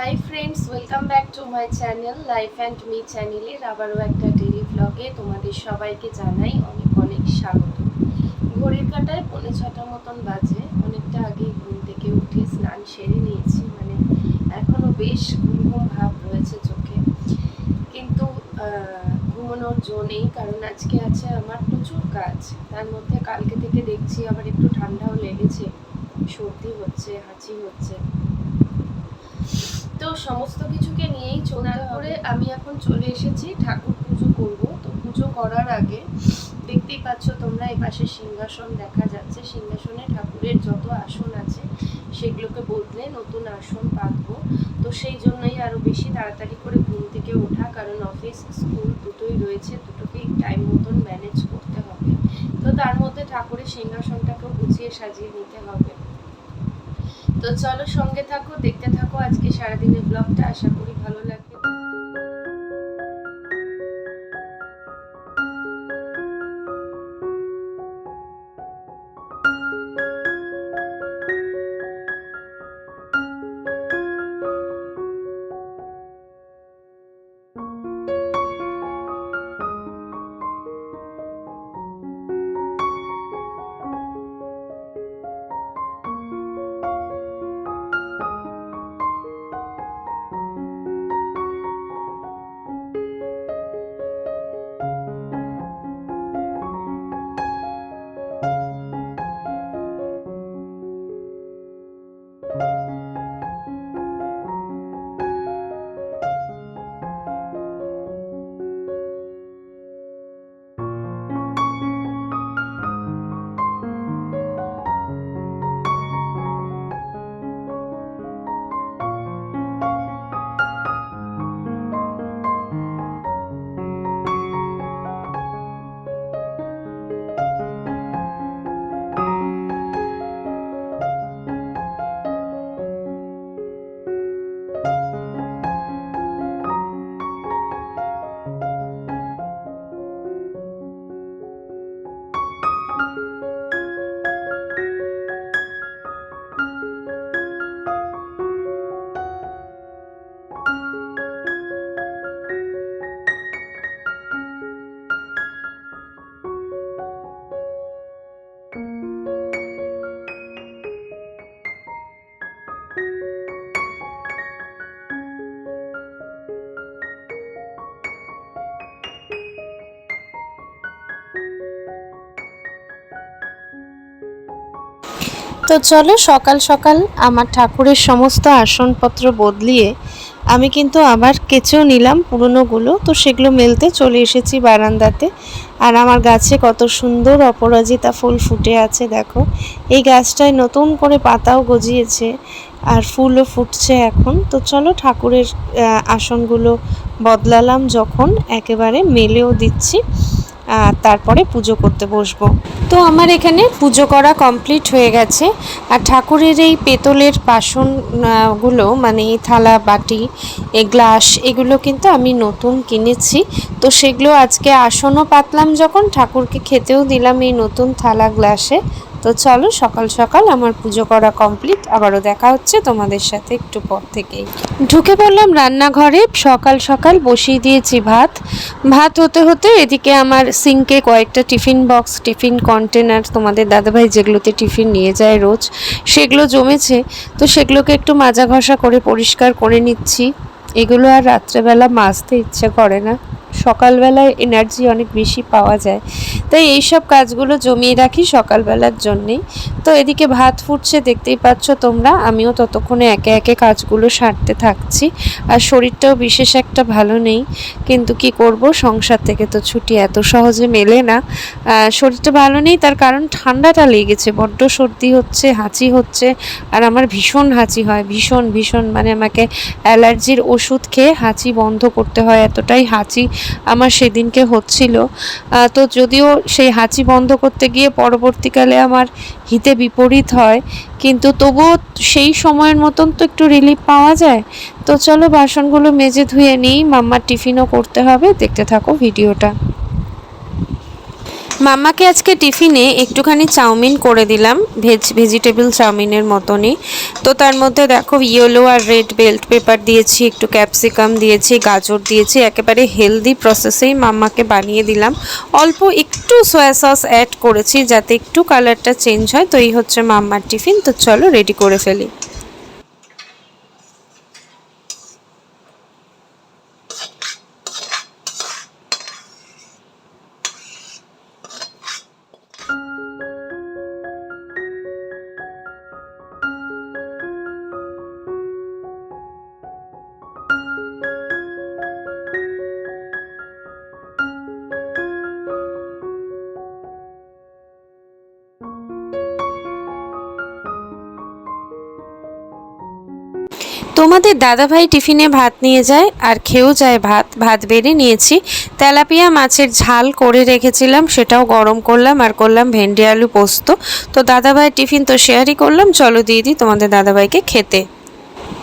Hi friends welcome back to my channel life and me চ্যানেলের আবারও একটা daily ব্লগে তোমাদের সবাইকে জানাই অনেক অনেক স্বাগত। ঘড়ির কাটায় পৌনে ছটা মতন বাজে, অনেকটা আগে ঘুম থেকে উঠে স্নান সেরে নিয়েছি মানে এখনও বেশ ঘুম ঘুম ভাব রয়েছে চোখে। কিন্তু ঘুমানোর জো নেই, কারণ আজকে আছে আমার প্রচুর কাজ। তার মধ্যে কালকে থেকে দেখছি আবার একটু ঠান্ডাও লেগেছে, সর্দি হচ্ছে, হাঁচি হচ্ছে। তো সমস্ত কিছুকে নিয়েই চলতে করে আমি এখন চলে এসেছি ঠাকুর পুজো করব। তো পুজো করার আগে দেখতেই পাচ্ছ তোমরা এই পাশে সিংহাসন দেখা যাচ্ছে। সিংহাসনে ঠাকুরের যত আসন আছে সেগুলোকে বদলে নতুন আসন পাতবো তো সেই জন্যই আরও বেশি তাড়াতাড়ি করে ঘুম থেকে ওঠা কারণ অফিস স্কুল দুটোই রয়েছে। দুটোকেই টাইম মতন ম্যানেজ করতে হবে। তো তার মধ্যে ঠাকুরের সিংহাসনটাকেও গুছিয়ে সাজিয়ে নিতে হবে। তো চলো সঙ্গে থাকো দেখতে থাকো আজকে সারাদিনের ব্লগটা আশা করি ভালো লাগবে। তো চলো সকাল সকাল আমার ঠাকুরের সমস্ত আসনপত্র বদলিয়ে আমি কিন্তু আবার কেচেও নিলাম পুরনোগুলো। তো সেগুলো মেলতে চলে এসেছি বারান্দাতে। আর আমার গাছে কত সুন্দর অপরাজিতা ফুল ফুটে আছে, দেখো। এই গাছটায় নতুন করে পাতাও গজিয়েছে আর ফুলও ফুটছে এখন। তো চলো ঠাকুরের আসনগুলো বদলালাম যখন একেবারে মেলেও দিচ্ছি। তারপরে পুজো করতে বসবো। তো আমার এখানে পুজো করা কমপ্লিট হয়ে গেছে। আর ঠাকুরের এই পেতলের বাসনগুলো গুলো মানে থালা, বাটি, এ গ্লাস, এগুলো কিন্তু আমি নতুন কিনেছি। তো সেগুলো আজকে আসনও পাতলাম যখন, ঠাকুরকে খেতেও দিলাম এই নতুন থালা, গ্লাসে। তো চলো সকাল সকাল আমার পুজো করা কমপ্লিট। আবারও দেখা হচ্ছে তোমাদের সাথে একটু পর থেকেই। ঢুকে পড়লাম রান্নাঘরে, সকাল সকাল বসিয়ে দিয়েছি ভাত। ভাত হতে হতে এদিকে আমার সিঙ্কে কয়েকটা টিফিন বক্স, টিফিন কন্টেনার, তোমাদের দাদাভাই যেগুলোতে টিফিন নিয়ে যায় রোজ, সেগুলো জমেছে। তো সেগুলোকে একটু মাজা ঘষা করে পরিষ্কার করে নিচ্ছি। এগুলো আর রাত্রেবেলা মাজতে ইচ্ছে করে না। সকালবেলায় এনার্জি অনেক বেশি পাওয়া যায়। তাই এইসব কাজগুলো জমিয়ে রাখি সকালবেলার জন্যেই। তো এদিকে ভাত ফুটছে, দেখতেই পাচ্ছ তোমরা। আমিও ততক্ষণে একে একে কাজগুলো সারতে থাকছি। আর শরীরটাও বিশেষ একটা ভালো নেই। কিন্তু কি করব? সংসার থেকে তো ছুটি এত সহজে মেলে না। শরীরটা ভালো নেই, তার কারণ ঠান্ডাটা লেগেছে। বড্ড সর্দি হচ্ছে, হাঁচি হচ্ছে। আর আমার ভীষণ হাঁচি হয়, ভীষণ ভীষণ। মানে আমাকে অ্যালার্জির ওষুধ খেয়ে হাঁচি বন্ধ করতে হয়, এতটাই হাঁচি আমার সেদিনকে হচ্ছিল। তো যদিও সেই হাঁচি বন্ধ করতে গিয়ে পরবর্তীকালে আমার হিতে বিপরীত হয়, কিন্তু তবুও সেই সময়ের মতন তো একটু রিলিফ পাওয়া যায়। তো চলো বাসনগুলো মেজে ধুয়ে নিই, মাম্মার টিফিনও করতে হবে, দেখতে থাকো ভিডিওটা। মাম্মাকে আজকে টিফিনে একটুখানি চাউমিন করে দিলাম, ভেজ ভেজিটেবল চাউমিনের মতনই। তো তার মধ্যে দেখো ইয়েলো আর রেড বেল্ট পেপার দিয়েছি, একটু ক্যাপসিকাম দিয়েছি, গাজর দিয়েছি, একেবারে হেলদি প্রসেসেই মাম্মাকে বানিয়ে দিলাম। অল্প একটু সয়া সস অ্যাড করেছি যাতে একটু কালারটা চেঞ্জ হয়, তো এই হচ্ছে মাম্মার টিফিন। তো চলো রেডি করে ফেলি। তোমাদের দাদাভাই টিফিনে ভাত নিয়ে যায় আর খেয়েও যায় ভাত। ভাত বেড়ে নিয়েছি। তেলাপিয়া মাছের ঝাল করে রেখেছিলাম, সেটাও গরম করলাম আর করলাম ভেন্ডি আলু পোস্ত। তো দাদাভাইয়ের টিফিন তো শেয়ারই করলাম, চলো দিয়ে দিই তোমাদের দাদাভাইকে খেতে।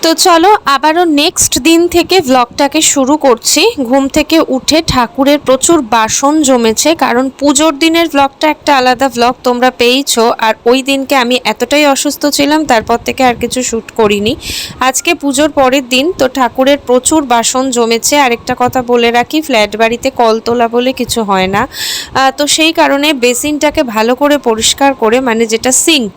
তো চলো, আবারও নেক্সট দিন থেকে ভ্লগটাকে শুরু করছি। ঘুম থেকে উঠে ঠাকুরের প্রচুর বাসন জমেছে, কারণ পুজোর দিনের ভ্লগটা একটা আলাদা ভ্লগ তোমরা পেয়েছ, আর ওই দিনকে আমি এতটাই অসুস্থ ছিলাম, তারপর থেকে আর কিছু শ্যুট করিনি। আজকে পুজোর পরের দিন, তো ঠাকুরের প্রচুর বাসন জমেছে। আরেকটা কথা বলে রাখি ফ্ল্যাট বাড়িতে কল তোলা বলে কিছু হয় না। তো সেই কারণে বেসিনটাকে ভালো করে পরিষ্কার করে মানে যেটা সিঙ্ক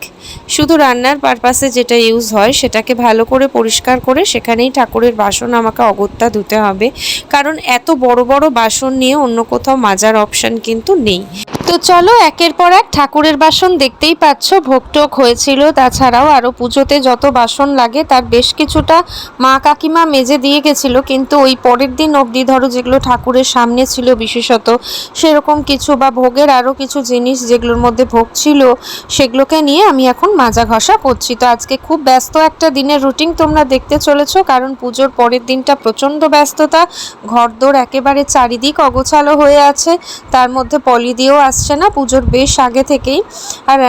শুধু রান্নার পারপাসে যেটা ইউজ হয়, সেটাকে ভালো করে পরিষ্কার করে সেখানেই ঠাকুরের বাসন আমাকে অগত্যা ধুতে হবে। কারণ এত বড় বড় বাসন নিয়ে অন্য কোথাও মাজার অপশান কিন্তু নেই। তো চলো, একের পর এক ঠাকুরের বাসন দেখতেই পাচ্ছ, ভোগটোক হয়েছিল। তাছাড়াও আরও পুজোতে যত বাসন লাগে, তার বেশ কিছুটা মা কাকিমা মেজে দিয়ে গেছিল। কিন্তু ওই পরের দিন অবধি ধরো যেগুলো ঠাকুরের সামনে ছিল বিশেষত, সেরকম কিছু বা ভোগের আরও কিছু জিনিস যেগুলোর মধ্যে ভোগ ছিল, সেগুলোকে নিয়ে আমি এখন মাজা ঘষা করছি। তো আজকে খুব ব্যস্ত একটা দিনের রুটিন তোমরা দেখতে চলেছো, কারণ পুজোর পরের দিনটা প্রচণ্ড ব্যস্ততা। ঘরদোর একেবারে চারিদিক অগোছালো হয়ে আছে, তার মধ্যে পলি দিয়েও আসছে না, পুজোর বেশ আগে থেকেই। আর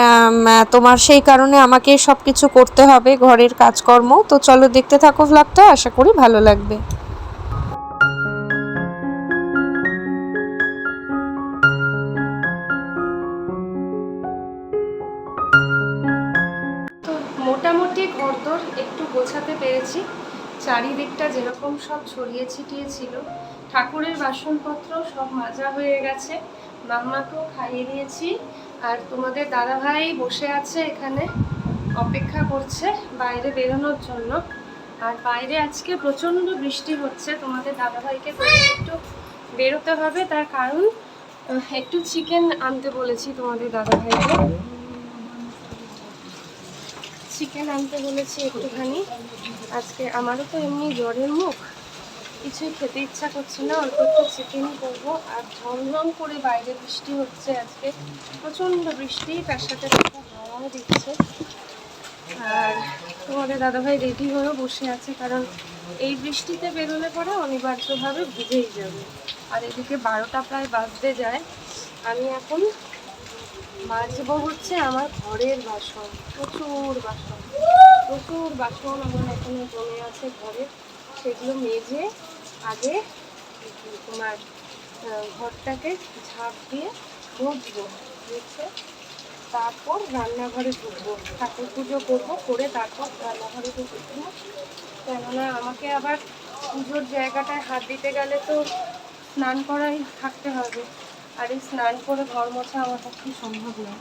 তোমার সেই কারণে আমাকে সব কিছু করতে হবে, ঘরের কাজকর্ম। তো চলো দেখতে থাকো ভ্লগটা আশা করি ভালো লাগবে। পেরেছি। চারিদিকটা যেরকম সব ছড়িয়ে ছিটিয়ে ছিল। ঠাকুরের বাসনপত্র সব মাজা হয়ে গেছে। মাম্মাকেও খাইয়ে দিয়েছি আর তোমাদের দাদাভাই বসে আছে এখানে, অপেক্ষা করছে বাইরে বেরোনোর জন্য। আর বাইরে আজকে প্রচণ্ড বৃষ্টি হচ্ছে, তোমাদের দাদাভাইকে একটু বেরোতে হবে। তার কারণ একটু চিকেন আনতে বলেছি তোমাদের দাদাভাইকে। চিকেন আনতে বলেছি একটুখানি। আজকে আমারও তো এমনি জ্বরের মুখ। কিছুই খেতে ইচ্ছা করছে না, অল্প একটু চিকেনই করব। আর ঝমঝম করে বাইরে বৃষ্টি হচ্ছে আজকে। প্রচণ্ড বৃষ্টি, তার সাথে হাওয়াও দিচ্ছে। আর তোমাদের দাদাভাই রেডি হয়েও বসে আছে, কারণ এই বৃষ্টিতে বেরোলে পরে অনিবার্যভাবে ভিজেই যাবে। আর এদিকে বারোটা প্রায় বাজতে যায়। আমি এখন মাজবো হচ্ছে আমার ঘরের বাসন। প্রচুর বাসন প্রচুর বাসন আমার এখনও জমে আছে ঘরে। সেগুলো মেজে আগে তোমার ঘরটাকে ঝাঁপ দিয়ে মুছবো মুছে তারপর রান্নাঘরে ঢুকবো, ঠাকুর পুজো করব, করে তারপর রান্নাঘরে ঢুকবো। কেননা আমাকে আবার পুজোর জায়গাটায় হাত দিতে গেলে তো স্নান করাই থাকতে হবে। আর এই স্নান করে ঘর মোছা আমার পক্ষে সম্ভব নয়।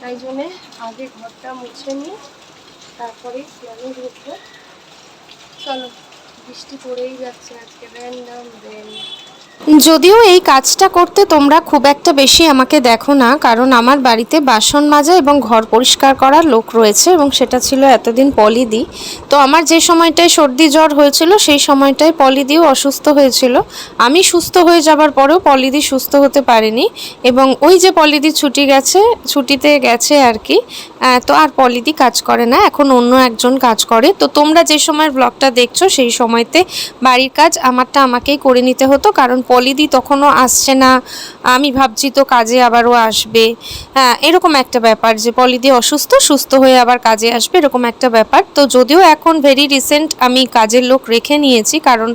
তাই জন্যে আগে ঘরটা মুছে নিয়ে তারপরেই স্নানে ঢুকবো। চলো। বৃষ্টি পড়েই যাচ্ছে আজকে। র্যান্ডাম রেন যদিও এই কাজটা করতে তোমরা খুব একটা বেশি আমাকে দেখো না, কারণ আমার বাড়িতে বাসন মাজা এবং ঘর পরিষ্কার করার লোক রয়েছে এবং সেটা ছিল এতদিন পলিদি। তো আমার যে সময়টায় সর্দি জ্বর হয়েছিল, সেই সময়টায় পলিদিও অসুস্থ হয়েছিল। আমি সুস্থ হয়ে যাবার পরেও পলিদি সুস্থ হতে পারেনি এবং ওই যে পলিদি ছুটি গেছে, ছুটিতে গেছে আর কি তো আর পলিদি কাজ করে না, এখন অন্য একজন কাজ করে। তো তোমরা যে সময় ব্লগটা দেখছ, সেই সময়তে বাড়ির কাজ আমারটা আমাকেই করে নিতে হতো, কারণ পলিদি তখনও আসছে না। আমি ভাবছি তো কাজে আবারও আসবে। হ্যাঁ এরকম একটা ব্যাপার যে পলিদি অসুস্থ, সুস্থ হয়ে আবার কাজে আসবে, এরকম একটা ব্যাপার। তো যদিও এখন ভেরি রিসেন্ট আমি কাজের লোক রেখে নিয়েছি, কারণ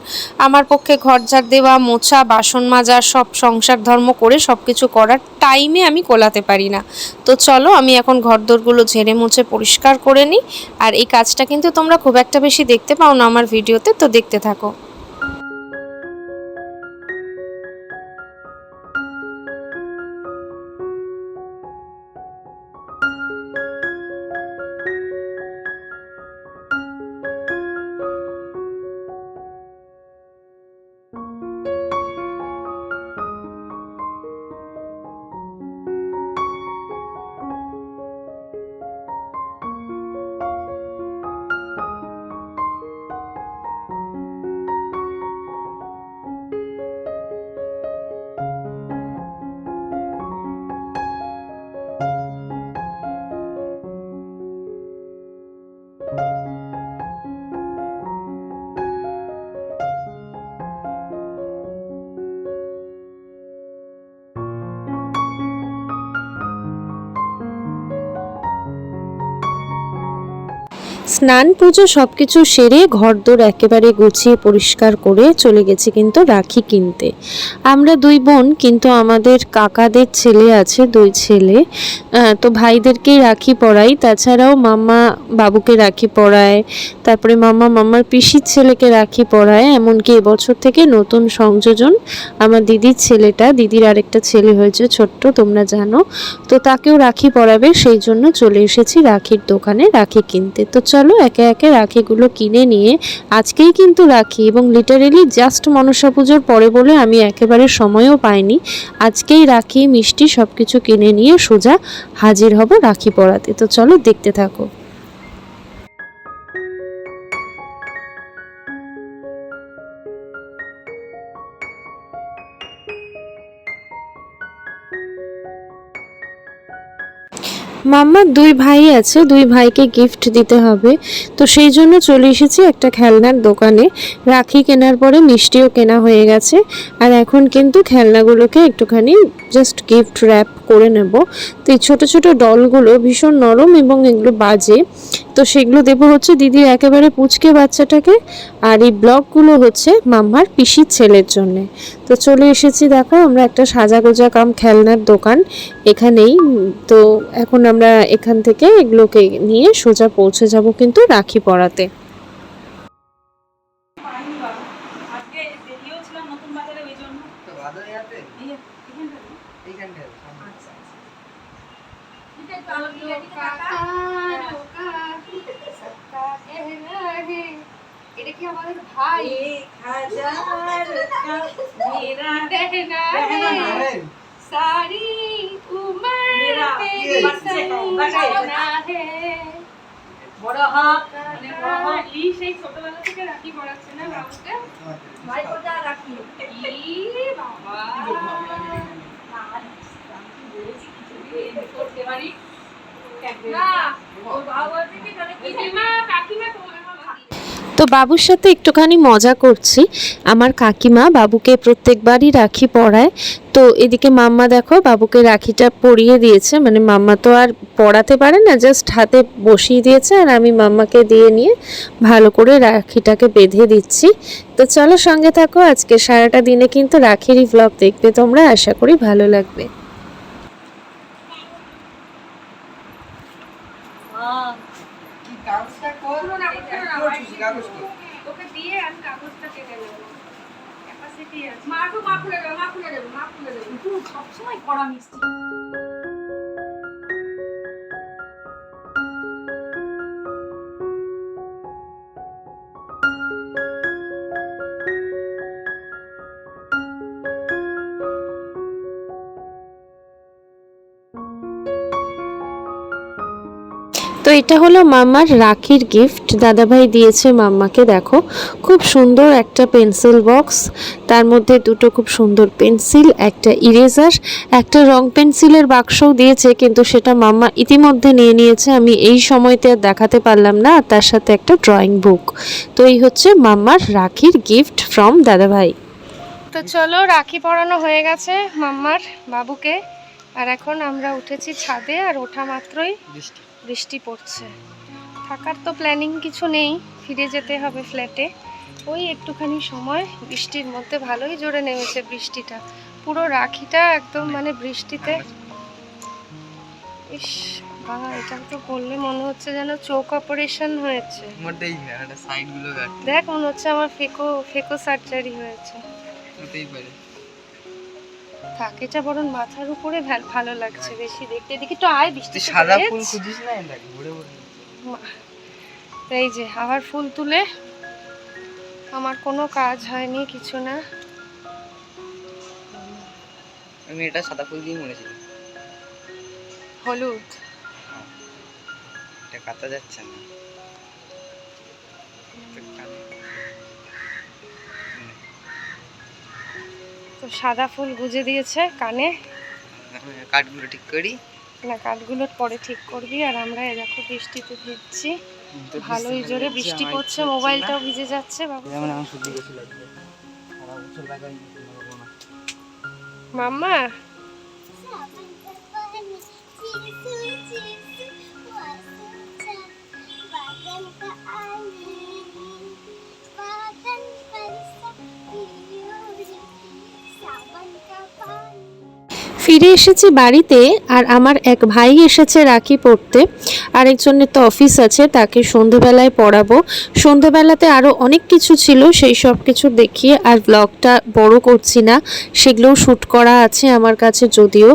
আমার পক্ষে ঘর ঝাড় দেওয়া, মোছা, বাসন মাজা, সব সংসার ধর্ম করে সব কিছু করার টাইমে আমি কোলাতে পারি না। তো চলো, আমি এখন ঘরদোরগুলো ঝেড়ে মুছে পরিষ্কার করে নিই। আর এই কাজটা কিন্তু তোমরা খুব একটা বেশি দেখতে পাও না আমার ভিডিওতে তো দেখতে থাকো। স্নান, পুজো সব কিছু সেরে ঘরদোর একেবারে গুছিয়ে পরিষ্কার করে চলে গেছি কিন্তু রাখি কিনতে। আমরা দুই বোন, কিন্তু আমাদের কাকাদের ছেলে আছে, দুই ছেলে। তো ভাইদেরকেই রাখি পরাই, তাছাড়াও মামা বাবুকে রাখি পরায়, তারপরে মামা মামার পিসির ছেলেকে রাখি পরায়, এমনকি এবছর থেকে নতুন সংযোজন আমার দিদির ছেলেটা, দিদির আরেকটা ছেলে হয়েছে ছোট্ট, তোমরা জানো। তো তাকেও রাখি পরাবে, সেই জন্য চলে এসেছি রাখির দোকানে রাখি কিনতে। তো চলো একে একে রাখিগুলো কিনে নিয়ে আজকেই কিন্তু রাখি এবং লিটারেলি জাস্ট মনসা পুজোর পরে বলে আমি একেবারে সময়ও পাইনি। আজকেই রাখি, মিষ্টি সব কিছু কিনে নিয়ে সোজা হাজির হব রাখি পরাতে। তো চলো দেখতে থাকো। মাম্মার দুই ভাই আছে, দুই ভাইকে গিফট দিতে হবে। তো সেই জন্য চলে এসেছি একটা খেলনার দোকানে। রাখি কেনার পরে মিষ্টিও কেনা হয়ে গেছে। আর এখন কিন্তু খেলনাগুলোকে একটুখানি জাস্ট গিফট র্যাপ করে নেব। তো এই ছোটো ছোটো ডলগুলো ভীষণ নরম এবং এগুলো বাজে। তো সেগুলো দেবো হচ্ছে দিদির একেবারে পুচকে বাচ্চাটাকে আর এই ব্লকগুলো হচ্ছে মাম্মার পিসির ছেলের জন্যে। তো চলে এসেছি দেখো, আমরা একটা সাজাগোজা কাম খেলনার দোকান এখানেই। তো এখন আমরা এখান থেকে এগুলোকে নিয়ে সোজা পৌঁছে যাব কিন্তু রাখি পরাতে এক হাজার মেরা সেই ছোটবেলা থেকে রাখি পড়াচ্ছে না বাবুকে? রাখি। বাবা। তো বাবুর সাথে একটুখানি মজা করছি। আমার কাকিমা বাবুকে প্রত্যেকবারই রাখি পরায়। তো এদিকে মাম্মা দেখো, বাবুকে রাখিটা পরিয়ে দিয়েছে। মানে মাম্মা তো আর পড়াতে পারে না জাস্ট হাতে বসিয়ে দিয়েছে আর আমি মাম্মাকে দিয়ে নিয়ে ভালো করে রাখিটাকে বেঁধে দিচ্ছি। তো চলো সঙ্গে থাকো, আজকে সারাটা দিনে কিন্তু রাখিরই ভ্লগ দেখবে তোমরা। আশা করি ভালো লাগবে কি কাগজটা কর? একটু ছুঁচি কাগজটা। ওকে দিয়ে আমি কাগজটা কেটে নেব। ক্যাপাসিটি আছে। মা তো মা খুলে দেবে মা খুলে দেবে মা খুলে দেবে। সবসময় কড়া মিষ্টি। এটা হলো মাম্মার রাখির গিফট দাদাভাই দিয়েছে মাম্মাকে দেখো। খুব সুন্দর একটা পেন্সিল বক্স তার মধ্যে দুটো খুব সুন্দর পেন্সিল একটা ইরেজার একটা রং পেন্সিলের বাক্সও দিয়েছে কিন্তু সেটা মাম্মা ইতিমধ্যে নিয়ে নিয়েছে। আমি এই সময়তে আর দেখাতে পারলাম না আর তার সাথে একটা ড্রয়িং বুক তো এই হচ্ছে মাম্মার রাখির গিফট ফ্রম দাদাভাই। তো চলো রাখি পরানো হয়ে গেছে মাম্মার বাবুকে। আর এখন আমরা উঠেছি ছাদে আর ওঠা মাত্রই বৃষ্টি। বৃষ্টি পড়ছে। থাকার তো প্ল্যানিং কিছু নেই ফিরে যেতে হবে ফ্ল্যাটে ওই একটুখানি সময় বৃষ্টির মধ্যে ভালোই জোরে নেমেছে বৃষ্টিটা। পুরো রাখিটা একদম মানে বৃষ্টিতে। ইস বাবা এটা তো করলে মনে হচ্ছে যেন চোখ অপারেশন হয়েছে। মোটেই না এটা সাইড দেখ। মনে হচ্ছে আমার ফেকো ফেকো সার্জারি হয়েছে। হতেই পারে। থাক এটা বরং মাথার উপরে ভালো লাগছে বেশি দেখতে। দেখি তো আয় বৃষ্টি সাদা ফুল খুঁজিস না এটা ঘুরে ঘুরে এই যে আবার ফুল তুলে। আমার কোনো কাজ হয়নি কিছু না। আমি এটা সাদা ফুল দিয়ে মরেছিলাম হলুদ। এটা কাটা যাচ্ছে না। তো সাদা ফুল গুজে দিয়েছে কানে। কাঠগুলো ঠিক করি? না কাঠগুলো পরে ঠিক করবি। আর আমরা এই দেখো বৃষ্টিতে ভিজছি। ভালোই জোরে বৃষ্টি পড়ছে মোবাইলটাও ভিজে যাচ্ছে বাবু। যেমন ফিরে এসেছি বাড়িতে আর আমার এক ভাই এসেছে রাখি পড়তে আরেকজনের তো অফিস আছে, তাকে সন্ধেবেলায় পড়াবো। সন্ধেবেলাতে আরও অনেক কিছু ছিল, সেই সব কিছু দেখিয়ে আর ব্লগটা বড় করছি না। সেগুলোও শ্যুট করা আছে আমার কাছে যদিও।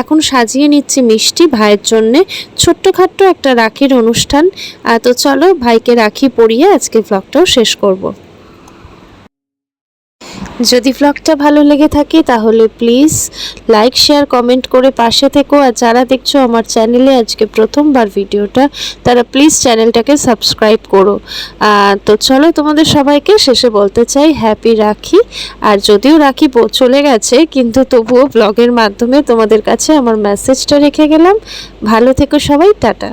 এখন সাজিয়ে নিচ্ছি মিষ্টি ভাইয়ের জন্যে। ছোট্টখাট্ট একটা রাখির অনুষ্ঠান। তো চলো ভাইকে রাখি পরিয়ে আজকে ব্লগটাও শেষ করব। যদি ব্লগটা ভালো লেগে থাকে তাহলে প্লিজ লাইক শেয়ার কমেন্ট করে পাশে থেকো। আর যারা দেখছ আমার চ্যানেলে আজকে প্রথমবার ভিডিওটা, তারা প্লিজ চ্যানেলটাকে সাবস্ক্রাইব করো। তো চলো তোমাদের সবাইকে শেষে বলতে চাই হ্যাপি রাখি। আর যদিও রাখি চলে গেছে, কিন্তু তবুও ব্লগের মাধ্যমে তোমাদের কাছে আমার মেসেজটা রেখে গেলাম। ভালো থেকো সবাই, টাটা।